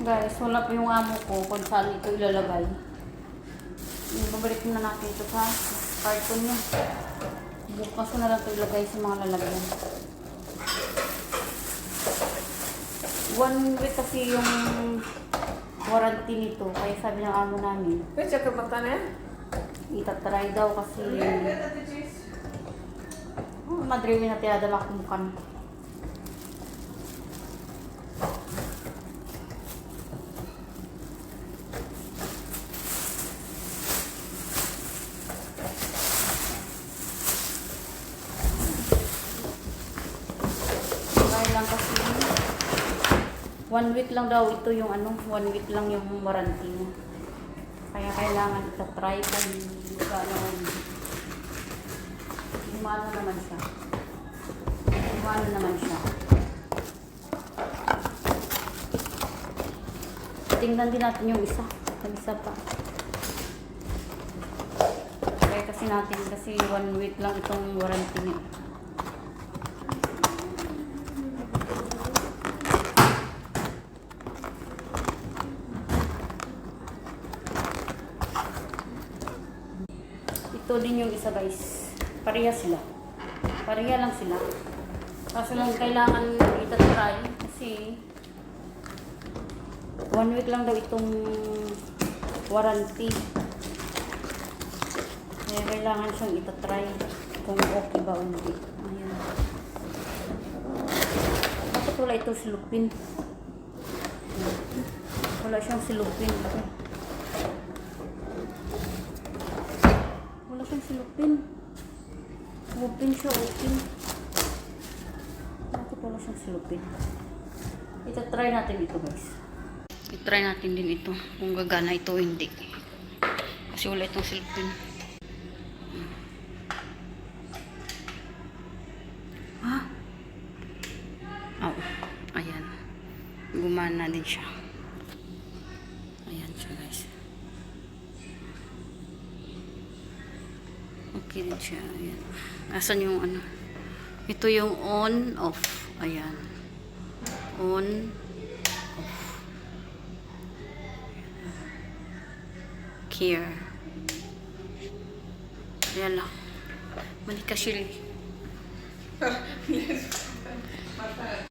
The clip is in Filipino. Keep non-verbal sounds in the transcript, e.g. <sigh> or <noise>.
Guys, wala pa yung amo ko kung saan ito ilalagay. Babalik na natin ito sa carton niya. Bukas ko na lang ito ilagay sa mga lalagyan. One week kasi yung warranty nito. Kaya sabi ng amo namin, Pwede ka bata na yan? itatry daw kasi oh, madriwin na tiyada makumukan. Kaya lang kasi one week lang daw ito yung ano, one week lang yung warranty niya. Kaya kailangan ita-try kung gaano gumana naman siya. Gumana naman siya. Tingnan din natin yung isa. Yung isa pa. Kaya kasi natin kasi one week lang itong warranty niya. Ito din yung isa guys. Pareha sila. Pareha lang sila. Kaso lang kailangan itatry kasi one week lang daw itong warranty. Kaya kailangan siyang itatry kung okay ba o hindi. Ayan. Bakit wala ito silupin? Wala siyang silupin. Wala silupin. Open siya, open. Bakit wala siyang silupin? Ito, try natin ito guys. I-try natin din ito. Kung gagana ito hindi. Kasi wala itong silupin. Ha? Oo. Ayan. Gumana din siya. Ayan siya guys. Kilit siya. Ayan. Asan yung ano? Ito yung on, off. Ayan. On, off. Here. Ayan lang. Malika sili. <laughs> Mata.